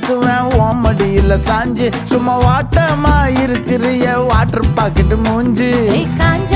படுத்துக்குவேன் ஓமடியில சாஞ்சு. சும்மா வாட்டமா இருக்கிறிய water packet மூஞ்சி. காஞ்ச